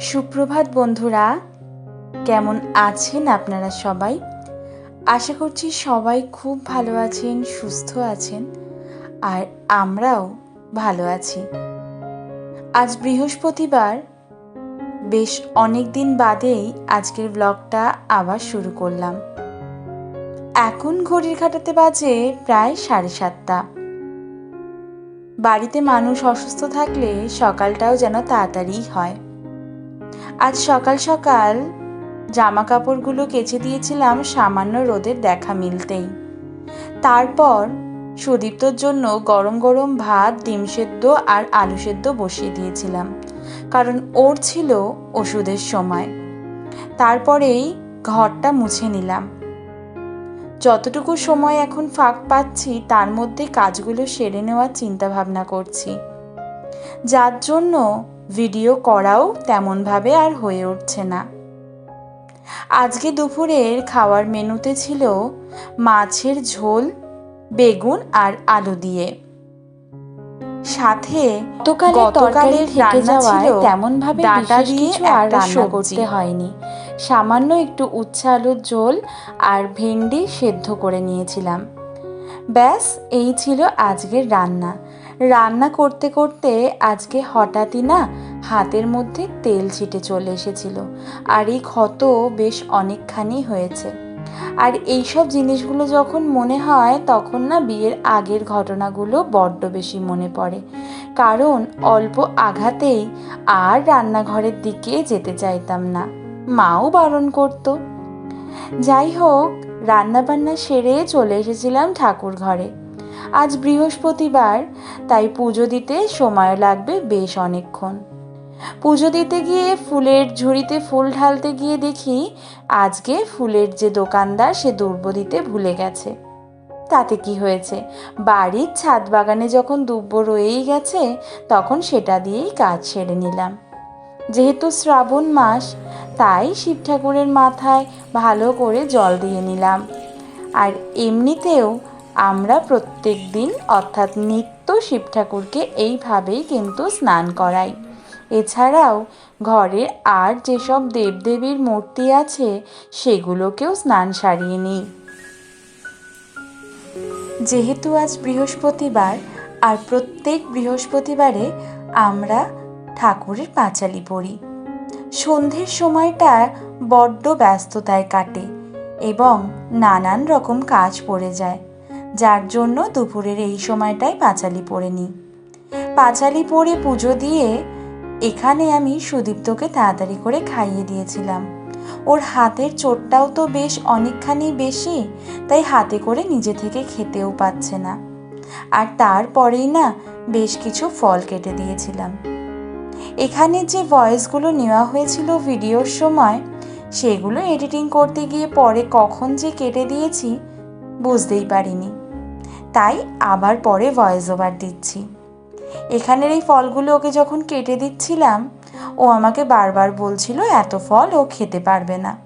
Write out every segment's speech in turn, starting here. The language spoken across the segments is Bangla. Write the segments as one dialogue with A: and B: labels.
A: সুপ্রভাত বন্ধুরা, কেমন আছেন আপনারা সবাই? আশা করছি সবাই খুব ভালো আছেন, সুস্থ আছেন, আর আমরাও ভালো আছি। আজ বৃহস্পতিবার, বেশ অনেক দিন বাদেই আজকের ব্লগটা আবার শুরু করলাম। এখন ঘড়ির কাটাতে বাজে প্রায় সাড়ে সাতটা। বাড়িতে মানুষ অসুস্থ থাকলে সকালটাও যেন তাড়াতাড়ি হয়। আজ সকাল সকাল জামা কাপড়গুলো কেচে দিয়েছিলাম সামান্য রোদের দেখা মিলতেই। তারপর সুদীপ্তর জন্য গরম গরম ভাত, ডিম সেদ্ধ আর আলু সেদ্ধ বসিয়ে দিয়েছিলাম, কারণ ওর ছিল ওষুধের সময়। তারপরেই ঘরটা মুছে নিলাম। যতটুকু সময় এখন ফাঁক পাচ্ছি, তার মধ্যে কাজগুলো সেরে নেওয়ার চিন্তা ভাবনা করছি। যার জন্য ভিডিও করাও তেমনভাবে আর হয়ে উঠছে না। আজকে দুপুরের খাওয়ার মেনুতে ছিল মাছের ঝোল বেগুন আর আলু দিয়ে। সাথে
B: গতকালের থেকে যাওয়ায় তেমন ভাবে
A: ডাঁটা দিয়ে
B: আর রান্না করতে হয়নি। সামান্য একটু উচ্ছে আলুর ঝোল আর ভেন্ডি সেদ্ধ করে নিয়েছিলাম।
A: ব্যাস, এই ছিল আজকের রান্না। রান্না করতে করতে আজকে হঠাৎই না হাতের মধ্যে তেল ছিটে চলে এসেছিল আর এই ক্ষত বেশ অনেকখানি হয়েছে। আর এই সব জিনিসগুলো যখন মনে হয়, তখন না বিয়ের আগের ঘটনাগুলো বড্ড বেশি মনে পড়ে। কারণ অল্প আঘাতেই আর রান্নাঘরের দিকে যেতে চাইতাম না। মাও বারণ করতো। যাই হোক, রান্নাবান্না সেরে চলে এসেছিলাম ঠাকুর ঘরে। আজ বৃহস্পতিবার, তাই পুজো দিতে সময় লাগবে বেশ অনেকক্ষণ। পুজো দিতে গিয়ে ফুলের ঝুড়িতে ফুল ঢালতে গিয়ে দেখি, আজকে ফুলের যে দোকানদার সে দুর্ব দিতে ভুলে গেছে। তাতে কি হয়েছে? বাড়ির ছাদ বাগানে যখন দুব্ব রয়েই গেছে, তখন সেটা দিয়েই কাজ সেরে নিলাম। যেহেতু শ্রাবণ মাস তাই শিব ঠাকুরের মাথায় ভালো করে জল দিয়ে নিলাম। আর এমনিতেও আমরা প্রত্যেক দিন অর্থাৎ নিত্য শিব ঠাকুরকে এইভাবেই কিন্তু স্নান করাই। এছাড়াও ঘরে আর যেসব দেবদেবীর মূর্তি আছে, সেগুলোকেও স্নান সারিয়ে নিই। যেহেতু আজ বৃহস্পতিবার, আর প্রত্যেক বৃহস্পতিবারে আমরা ঠাকুরের পাঁচালি পড়ি। সন্ধ্যের সময়টা বড্ড ব্যস্ততায় কাটে এবং নানান রকম কাজ পড়ে যায়, যার জন্য দুপুরের এই সময়টায় পাঁচালি পড়ে নিই পাঁচালি পড়ে পুজো দিয়ে এখানে আমি সুদীপ্তকে তাড়াতাড়ি করে খাইয়ে দিয়েছিলাম। ওর হাতের চোটটাও তো বেশ অনেকখানি বেশি, তাই হাতে করে নিজে থেকে খেতেও পাচ্ছে না। আর তারপরেই না বেশ কিছু ফল কেটে দিয়েছিলাম। এখানে যে ভয়েসগুলো নেওয়া হয়েছিল ভিডিওর সময়, সেগুলো এডিটিং করতে গিয়ে পরে কখন যে কেটে দিয়েছি, বুঝতেই পারিনি। তাই আবার পরে ভয়েস ওভার দিচ্ছি। এখানের এই ফলগুলো ওকে যখন কেটে দিচ্ছিলাম, ও আমাকে বারবার বলছিল, এত ফল ও খেতে পারবে না।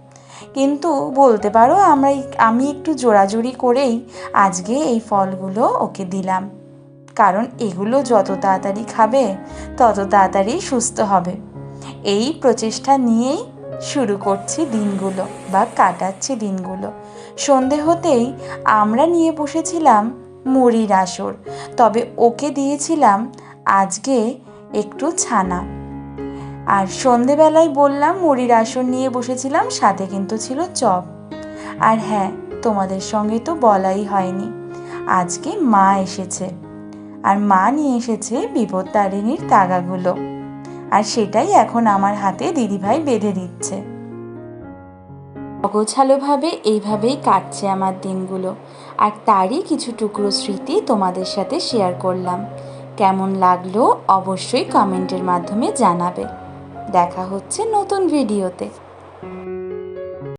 A: কিন্তু বলতে পারো, আমরা আমি একটু জোরাজুরি করেই আজকে এই ফলগুলো ওকে দিলাম। কারণ এগুলো যত তাড়াতাড়ি খাবে, তত তাড়াতাড়ি সুস্থ হবে। এই প্রচেষ্টা নিয়েই শুরু করছি দিনগুলো বা কাটাচ্ছি দিনগুলো। সন্ধে হতেই আমরা নিয়ে বসেছিলাম মুড়ির আসর, তবে ওকে দিয়েছিলাম আজকে একটু ছানা। আর সন্ধেবেলায় বললাম মুড়ির আসর নিয়ে বসেছিলাম, সাথে কিন্তু ছিল চপ। আর হ্যাঁ তোমাদের সঙ্গে তো বলাই হয়নি, আজকে মা এসেছে। আর মা নিয়ে এসেছে বিপত্তারিণীর তাগাগুলো। আর সেটাই এখন আমার হাতে দিদিভাই বেঁধে দিচ্ছে। অগোছালোভাবে এইভাবেই কাটছে আমার দিনগুলো। আর তারই কিছু টুকরো স্মৃতি তোমাদের সাথে শেয়ার করলাম। কেমন লাগল অবশ্যই কমেন্টের মাধ্যমে জানাবে। দেখা হচ্ছে নতুন ভিডিওতে